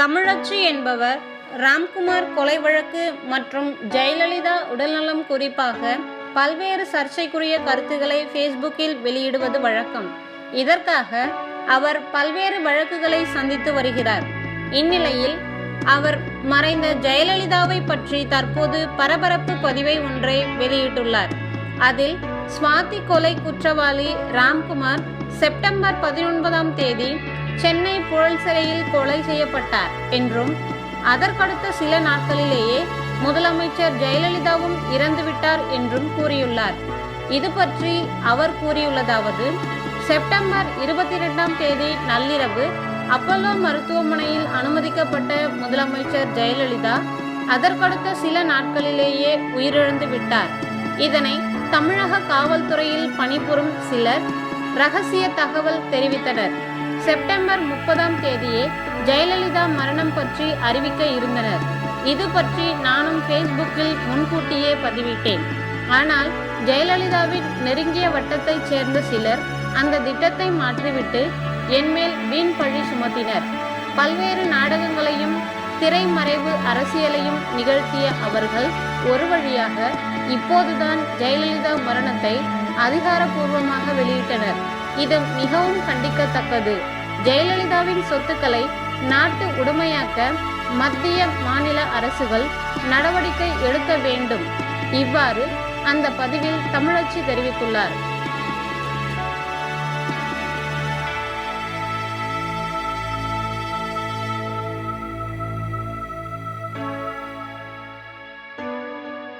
தமிழச்சி என்பவர் ராம்குமார் கொலை வழக்கு மற்றும் ஜெயலலிதா உடல்நலம் குறிப்பாக பல்வேறு சர்ச்சைக்குரிய கருத்துக்களை ஃபேஸ்புக்கில் வெளியிடுவது வழக்கம். இதற்காக அவர் பல்வேறு வழக்குகளை சந்தித்து வருகிறார். இந்நிலையில் அவர் மறைந்த ஜெயலலிதாவை பற்றி தற்போது பரபரப்பு பதிவை ஒன்றை வெளியிட்டுள்ளார். அதில் ஸ்வாதி கொலை குற்றவாளி ராம்குமார் செப்டம்பர் பதினொன்பதாம் தேதி சென்னை புழல் சிறையில் கொலை செய்யப்பட்டார் என்றும் அதற்கடுத்த சில நாட்களிலேயே முதலமைச்சர் ஜெயலலிதாவும் இறந்துவிட்டார் என்றும் கூறியுள்ளார். இது பற்றி அவர் கூறியுள்ளதாவது செப்டம்பர் இருபத்தி இரண்டாம் தேதி நள்ளிரவு அப்பல்லோ மருத்துவமனையில் அனுமதிக்கப்பட்ட முதலமைச்சர் ஜெயலலிதா அதற்கடுத்த சில நாட்களிலேயே உயிரிழந்து விட்டார். இதனை தமிழக காவல்துறையில் பணிபுரியும் சிலர் ரகசிய தகவல் தெரிவித்தனர். செப்டம்பர் முப்பதாம் தேதியே ஜெயலலிதா மரணம் பற்றி அறிவிக்க இருந்தனர். இது பற்றி நானும் ஃபேஸ்புக்கில் முன்கூட்டியே பதிவிட்டேன். ஆனால் ஜெயலலிதாவின் நெருங்கிய வட்டத்தைச் சேர்ந்த சிலர் அந்த திட்டத்தை மாற்றிவிட்டு என்மேல் வீண் பழி சுமத்தினர். பல்வேறு நாடகங்களையும் திரைமறைவு அரசியலையும் நிகழ்த்திய அவர்கள் ஒரு வழியாக இப்போதுதான் ஜெயலலிதா மரணத்தை அதிகாரப்பூர்வமாக வெளியிட்டனர். இது மிகவும் கண்டிக்கத்தக்கது. ஜெயலலிதாவின் சொத்துக்களை நாட்டு உடைமையாக்க மத்திய மாநில அரசுகள் நடவடிக்கை எடுக்க வேண்டும். இவ்வாறு அந்த பதிவில் தமிழச்சி தெரிவித்துள்ளார்.